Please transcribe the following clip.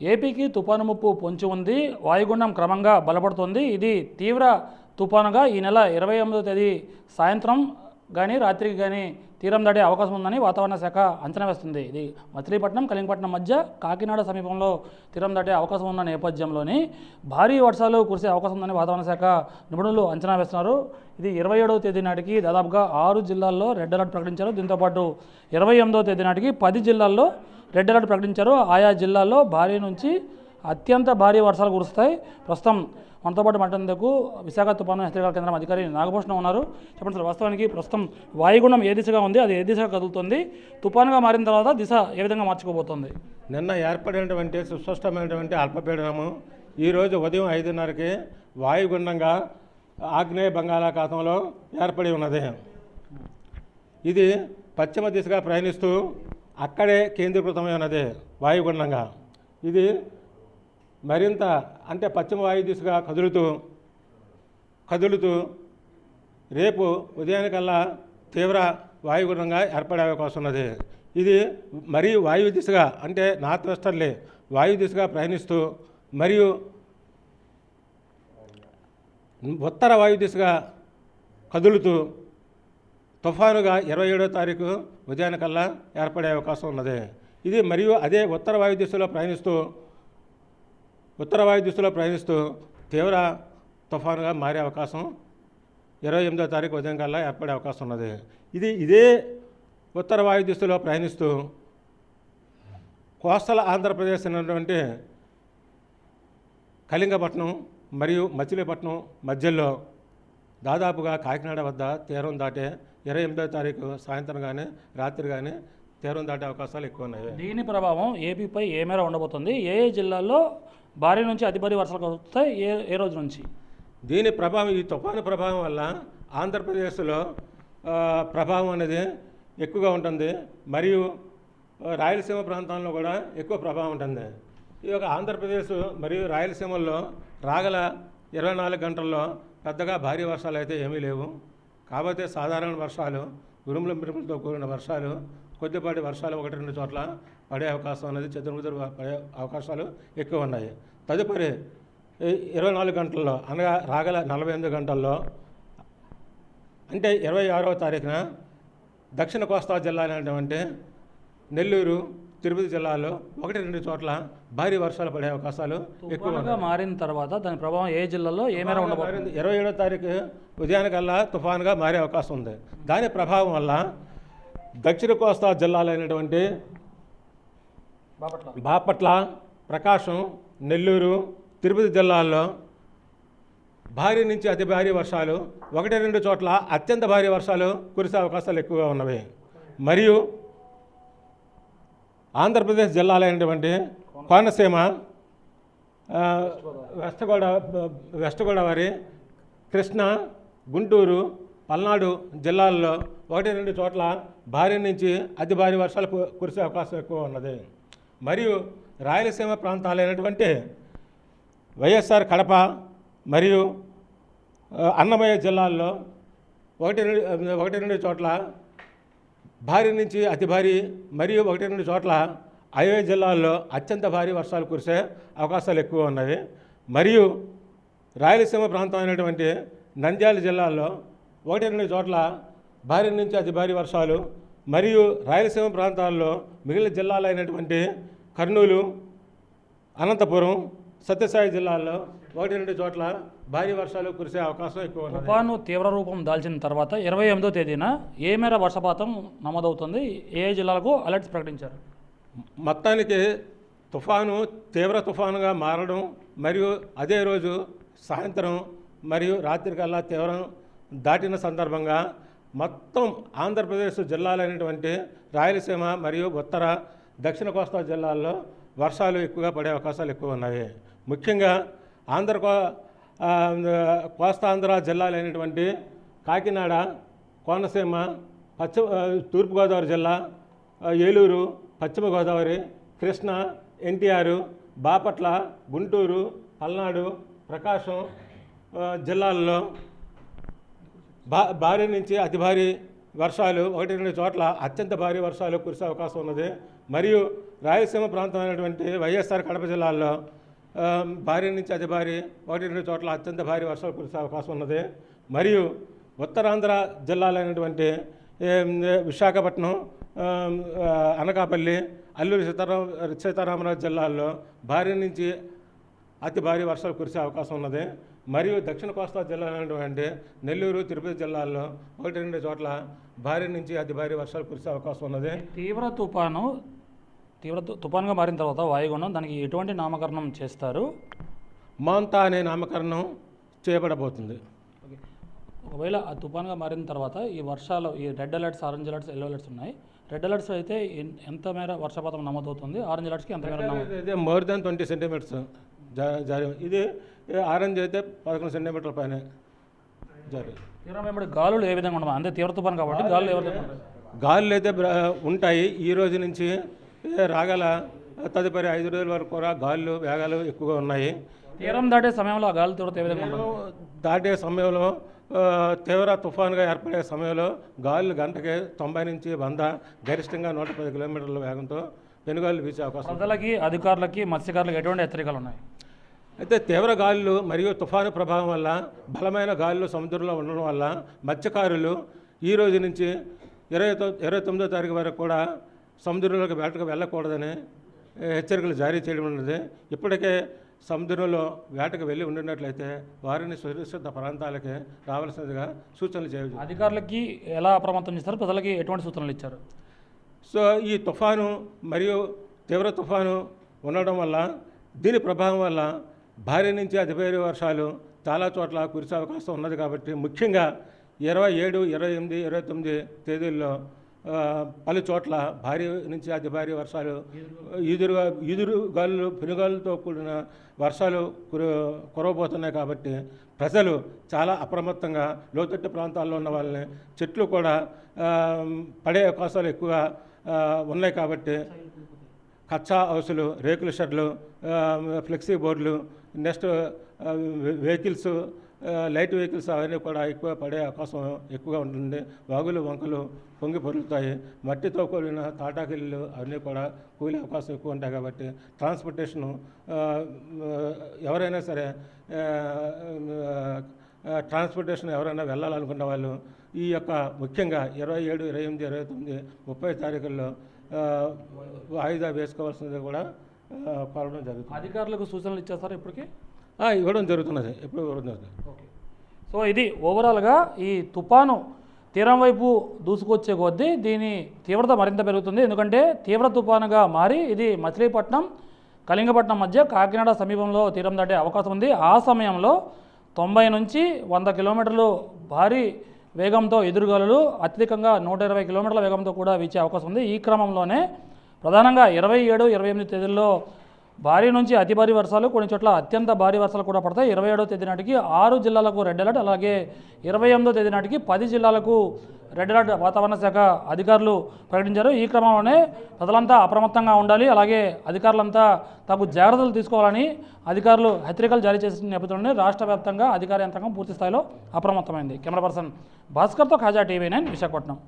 ఏపీకి తుపాను ముప్పు పొంచి ఉంది. వాయుగుండం క్రమంగా బలపడుతోంది. ఇది తీవ్ర తుపానుగా ఈ నెల ఇరవై ఎనిమిదో తేదీ సాయంత్రం కానీ రాత్రికి కానీ తీరం దాటే అవకాశం ఉందని వాతావరణ శాఖ అంచనా వేస్తుంది. ఇది మచిలీపట్నం కలింగపట్నం మధ్య కాకినాడ సమీపంలో తీరం దాటే అవకాశం ఉన్న నేపథ్యంలోని భారీ వర్షాలు కురిసే అవకాశం ఉందని వాతావరణ శాఖ నిపుణులు అంచనా వేస్తున్నారు. ఇది ఇరవై ఏడవ తేదీ నాటికి దాదాపుగా ఆరు జిల్లాల్లో రెడ్ అలర్ట్ ప్రకటించారు. దీంతోపాటు ఇరవై ఎనిమిదవ తేదీ నాటికి పది జిల్లాల్లో రెడ్ అలర్ట్ ప్రకటించారు. ఆయా జిల్లాల్లో భారీ నుంచి అత్యంత భారీ వర్షాలు కురుస్తాయి. ప్రస్తుతం మనతో పాటు మాట్లాడేందుకు విశాఖ తుపాను హెచ్చరికల కేంద్రం అధికారి నాగభూషణం ఉన్నారు. చెప్పండి సార్ వాస్తవానికి ప్రస్తుతం వాయుగుండం ఏ దిశగా ఉంది? అది ఏ దిశగా కదులుతుంది? తుపానుగా మారిన తర్వాత దిశ ఏ విధంగా మార్చుకోబోతోంది? నిన్న ఏర్పడినటువంటి సుస్పష్టమైనటువంటి అల్పపీడనము ఈరోజు ఉదయం ఐదున్నరకి వాయుగుండంగా ఆగ్నేయ బంగాళాఖాతంలో ఏర్పడి ఉన్నది. ఇది పశ్చిమ దిశగా ప్రయాణిస్తూ అక్కడే కేంద్రీకృతమైనది వాయుగుండంగా. ఇది మరింత అంటే పశ్చిమ వాయు దిశగా కదులుతూ కదులుతూ రేపు ఉదయానికల్లా తీవ్ర వాయుగుండంగా ఏర్పడే అవకాశం ఉన్నది. ఇది మరీ వాయు దిశగా అంటే నార్త్ వెస్టర్లీ వాయు దిశగా ప్రయాణిస్తూ మరియు ఉత్తర వాయు దిశగా కదులుతూ తుఫానుగా ఇరవై ఏడో తారీఖు ఉదయానికల్లా ఏర్పడే అవకాశం ఉన్నది. ఇది మరియు అదే ఉత్తర వాయు దిశలో ప్రయాణిస్తూ ఉత్తర వాయు దిశలో ప్రయాణిస్తూ తీవ్ర తుఫానుగా మారే అవకాశం ఇరవై ఎనిమిదో తారీఖు ఉదయం కల్లా ఏర్పడే అవకాశం ఉన్నది. ఇది ఇదే ఉత్తర వాయు దిశలో ప్రయాణిస్తూ కోస్తల ఆంధ్రప్రదేశ్ ఉన్నటువంటి కళింగపట్నం మరియు మచిలీపట్నం మధ్యలో దాదాపుగా కాకినాడ వద్ద తీరం దాటే ఇరవై ఎనిమిదో తారీఖు సాయంత్రం కానీ రాత్రి కానీ తీరం దాటే అవకాశాలు ఎక్కువ ఉన్నాయి దీని ప్రభావం ఏపీపై ఏ మేర ఉండబోతుంది? ఏ ఏ జిల్లాల్లో భారీ నుంచి అతి భారీ వర్షాలు కురుస్తాయి? ఏ ఏ రోజు నుంచి? దీని ప్రభావం ఈ తుఫాను ప్రభావం వల్ల ఆంధ్రప్రదేశ్లో ప్రభావం అనేది ఎక్కువగా ఉంటుంది. మరియు రాయలసీమ ప్రాంతంలో కూడా ఎక్కువ ప్రభావం ఉంటుంది. ఈ యొక్క ఆంధ్రప్రదేశ్ మరియు రాయలసీమల్లో రాగల ఇరవై నాలుగు గంటల్లో పెద్దగా భారీ వర్షాలు అయితే ఏమీ లేవు. కాకపోతే సాధారణ వర్షాలు ఉరుముల మిరుములతో కూడిన వర్షాలు కొద్దిపాటి వర్షాలు ఒకటి రెండు చోట్ల పడే అవకాశం అనేది చతుర్ముదురు పడే అవకాశాలు ఎక్కువ ఉన్నాయి. తదుపరి ఇరవై నాలుగు గంటల్లో అనగా రాగల నలభై ఎనిమిది గంటల్లో అంటే ఇరవై ఆరవ తారీఖున దక్షిణ కోస్తా జిల్లా అనేటువంటి నెల్లూరు తిరుపతి జిల్లాలో ఒకటి రెండు చోట్ల భారీ వర్షాలు పడే అవకాశాలు ఎక్కువ తుఫానుగా మారిన తర్వాత దాని ప్రభావం ఏ జిల్లాలో ఏ మేర ఉండబోతుంది ఇరవై ఏడో తారీఖు ఉదయానికల్లా తుఫానుగా మారే అవకాశం ఉంది. దాని ప్రభావం వల్ల దక్షిణ కోస్తా జిల్లాలైనటువంటి బాపట్ల ప్రకాశం నెల్లూరు తిరుపతి జిల్లాల్లో భారీ నుంచి అతి భారీ వర్షాలు ఒకటి రెండు చోట్ల అత్యంత భారీ వర్షాలు కురిసే అవకాశాలు ఎక్కువగా ఉన్నవి. మరియు ఆంధ్రప్రదేశ్ జిల్లాలైనటువంటి కోనసీమ వెస్ట్గోడ వెస్ట్ గోదా వెస్ట్ గోదావరి కృష్ణా గుంటూరు పల్నాడు జిల్లాల్లో ఒకటి రెండు చోట్ల భారీ నుంచి అతి భారీ వర్షాలు కురిసే అవకాశం ఎక్కువ ఉన్నది. మరియు రాయలసీమ ప్రాంతాలైనటువంటి వైఎస్ఆర్ కడప మరియు అన్నమయ్య జిల్లాల్లో ఒకటి రెండు ఒకటి రెండు చోట్ల భారీ నుంచి అతి భారీ మరియు ఒకటి రెండు చోట్ల అయోధ్య జిల్లాల్లో అత్యంత భారీ వర్షాలు కురిసే అవకాశాలు ఎక్కువ ఉన్నవి. మరియు రాయలసీమ ప్రాంతం అయినటువంటి నంద్యాల జిల్లాల్లో ఒకటి రెండు చోట్ల భారీ నుంచి అతి భారీ వర్షాలు మరియు రాయలసీమ ప్రాంతాల్లో మిగిలిన జిల్లాలైనటువంటి కర్నూలు అనంతపురం సత్యసాయి జిల్లాల్లో ఒకటి రెండు చోట్ల భారీ వర్షాలు కురిసే అవకాశం ఎక్కువ తుఫాను తీవ్ర రూపం దాల్చిన తర్వాత ఇరవై ఎనిమిదో తేదీన ఏ మేర వర్షపాతం నమోదవుతుంది? ఏ ఏ జిల్లాలకు అలర్ట్స్ ప్రకటించారు? మొత్తానికి తుఫాను తీవ్ర తుఫానుగా మారడం మరియు అదే రోజు సాయంత్రం మరియు రాత్రికల్లా తీవ్రం దాటిన సందర్భంగా మొత్తం ఆంధ్రప్రదేశ్ జిల్లాలైనటువంటి రాయలసీమ మరియు ఉత్తర దక్షిణ కోస్తా జిల్లాల్లో వర్షాలు ఎక్కువగా పడే అవకాశాలు ఎక్కువ ఉన్నాయి. ముఖ్యంగా ఆంధ్ర కోస్తాంధ్ర జిల్లాలైనటువంటి కాకినాడ కోనసీమ పశ్చిమ తూర్పుగోదావరి జిల్లా ఏలూరు పశ్చిమ గోదావరి కృష్ణా ఎన్టీఆర్ బాపట్ల గుంటూరు పల్నాడు ప్రకాశం జిల్లాల్లో భా భారీ నుంచి అతి భారీ వర్షాలు ఒకటి రెండు చోట్ల అత్యంత భారీ వర్షాలు కురిసే అవకాశం ఉన్నది. మరియు రాయలసీమ ప్రాంతమైనటువంటి వైఎస్ఆర్ కడప జిల్లాల్లో భారీ నుంచి అతి భారీ ఒకటి రెండు చోట్ల అత్యంత భారీ వర్షాలు కురిసే అవకాశం ఉన్నది. మరియు ఉత్తరాంధ్ర జిల్లాలైనటువంటి విశాఖపట్నం అనకాపల్లి అల్లూరి సీతారా సీతారామరాజు జిల్లాల్లో భారీ నుంచి అతి భారీ వర్షాలు కురిసే అవకాశం ఉన్నది. మరియు దక్షిణ కోస్తా జిల్లాలైనటువంటి నెల్లూరు తిరుపతి జిల్లాల్లో ఒకటి రెండు చోట్ల భారీ నుంచి అతి భారీ వర్షాలు కురిసే అవకాశం ఉన్నది. తీవ్ర తుఫాను తీవ్ర తుఫానుగా మారిన తర్వాత వాయుగుండం దానికి ఎటువంటి నామకరణం చేస్తారు? మాంతా అనే నామకరణం చేయబడబోతుంది. ఓకే. ఒకవేళ ఆ తుఫాన్గా మారిన తర్వాత ఈ వర్షాలు ఈ red alerts orange alerts yellow alerts ఉన్నాయి. రెడ్ అలర్ట్స్ అయితే ఎంత మేర వర్షపాతం నమోదవుతుంది? ఆరెంజ్ అలర్ట్స్కి ఎంత మేర అయితే మోర్ దాన్ ట్వంటీ సెంటీమీటర్స్ జారీ ఇది ఆరెంజ్ అయితే పదకొండు సెంటీమీటర్ల పైన జారీ. తీవ్రం వెంబడి గాలులు ఏ విధంగా ఉండవు అంటే తీవ్ర తుఫాన్ కాబట్టి గాలులు ఏ విధంగా గాలులు అయితే ఉంటాయి. ఈ రోజు నుంచి రాగల తదుపరి ఐదు రోజుల వరకు కూడా గాలులు వేగాలు ఎక్కువగా ఉన్నాయి. తీరం దాటే సమయంలో ఆ గాలి తీవ్రత ఏ విధంగా దాటే సమయంలో తీవ్ర తుఫానుగా ఏర్పడే సమయంలో గాలులు గంటకి తొంభై నుంచి వంద గరిష్టంగా నూట పది కిలోమీటర్ల వేగంతో పెనుగాలు వీచే అవకాశం. ప్రజలకి అధికారులకి మత్స్యకారులకు ఎటువంటి హెచ్చరికలు ఉన్నాయి? అయితే తీవ్ర గాలులు మరియు తుఫాను ప్రభావం వల్ల బలమైన గాలులు సముద్రంలో ఉండడం వల్ల మత్స్యకారులు ఈ రోజు నుంచి ఇరవై ఇరవై తొమ్మిదో తారీఖు వరకు కూడా సముద్రంలోకి వేటకు వెళ్ళకూడదని హెచ్చరికలు జారీ చేయడం ఉన్నది ఇప్పటికే సముద్రంలో వేటకు వెళ్ళి ఉండినట్లయితే వారిని సురక్షిత ప్రాంతాలకి రావాల్సిందిగా సూచనలు చేయవచ్చు అధికారులకి ఎలా అప్రమత్తం చేస్తారు? ప్రజలకి ఎటువంటి సూచనలు ఇచ్చారు? సో ఈ తుఫాను మరియు తీవ్ర తుఫాను ఉండడం వల్ల దీని ప్రభావం వల్ల భారీ నుంచి అతి భారీ వర్షాలు చాలా చోట్ల కురిసే అవకాశం ఉన్నది కాబట్టి ముఖ్యంగా ఇరవై ఏడు ఇరవై ఎనిమిది ఇరవై తొమ్మిది తేదీల్లో పలు చోట్ల భారీ నుంచి అతి భారీ వర్షాలు ఈదురుగా ఈదురు గాలులు పెనుగాలులతో కూడిన వర్షాలు కురు కురవబోతున్నాయి కాబట్టి ప్రజలు చాలా అప్రమత్తంగా లోతట్టు ప్రాంతాల్లో ఉన్న వాళ్ళని చెట్లు కూడా పడే అవకాశాలు ఎక్కువగా ఉన్నాయి కాబట్టి కచ్చా హౌసులు రేకుల షెడ్లు ఫ్లెక్సీ బోర్డులు నెక్స్ట్ వెహికల్స్ లైట్ వెహికల్స్ అవన్నీ కూడా ఎక్కువ పడే అవకాశం ఎక్కువగా ఉంటుంది. వాగులు వంకలు పొంగి పొరులుతాయి. మట్టితో కూడిన తాటాకిళ్ళు అవన్నీ కూడా కూలే అవకాశం ఎక్కువ ఉంటాయి కాబట్టి ట్రాన్స్పోర్టేషను ఎవరైనా సరే ట్రాన్స్పోర్టేషన్ ఎవరైనా వెళ్ళాలనుకున్న వాళ్ళు ఈ యొక్క ముఖ్యంగా ఇరవై ఏడు ఇరవై ఎనిమిది ఇరవై తొమ్మిది ముప్పై తారీఖుల్లో వాయిదా వేసుకోవాల్సింది కూడా కోరడం జరుగుతుంది. అధికారులకు సూచనలు ఇచ్చేస్తారు ఇప్పటికీ? ఇవ్వడం జరుగుతున్నది. ఎప్పుడు ఇవ్వడం జరుగుతుంది. ఓకే. సో ఇది ఓవరాల్గా ఈ తుఫాను తీరం వైపు దూసుకొచ్చే కొద్దీ దీని తీవ్రత మరింత పెరుగుతుంది. ఎందుకంటే తీవ్ర తుఫానుగా మారి ఇది మచిలీపట్నం కళింగపట్నం మధ్య కాకినాడ సమీపంలో తీరం దాటే అవకాశం ఉంది. ఆ సమయంలో తొంభై నుంచి వంద కిలోమీటర్లు భారీ వేగంతో ఎదురుగాలులు అత్యధికంగా నూట ఇరవై కిలోమీటర్ల వేగంతో కూడా వీచే అవకాశం ఉంది. ఈ క్రమంలోనే ప్రధానంగా ఇరవై ఏడు ఇరవై ఎనిమిది తేదీల్లో భారీ నుంచి అతి భారీ వర్షాలు కొన్ని చోట్ల అత్యంత భారీ వర్షాలు కూడా పడతాయి. ఇరవై ఏడో తేదీ నాటికి ఆరు జిల్లాలకు రెడ్ అలర్ట్ అలాగే ఇరవై ఎనిమిదో తేదీ నాటికి పది జిల్లాలకు రెడ్ అలర్ట్ వాతావరణ శాఖ అధికారులు ప్రకటించారు. ఈ క్రమంలోనే ప్రజలంతా అప్రమత్తంగా ఉండాలి అలాగే అధికారులంతా తగు జాగ్రత్తలు తీసుకోవాలని అధికారులు హెచ్చరికలు జారీ చేసిన నేపథ్యంలోనే రాష్ట్ర వ్యాప్తంగా అధికార యంత్రాంగం పూర్తి స్థాయిలో అప్రమత్తమైంది. కెమెరా పర్సన్ భాస్కర్తో ఖాజా టీవీ నైన్ విశాఖపట్నం.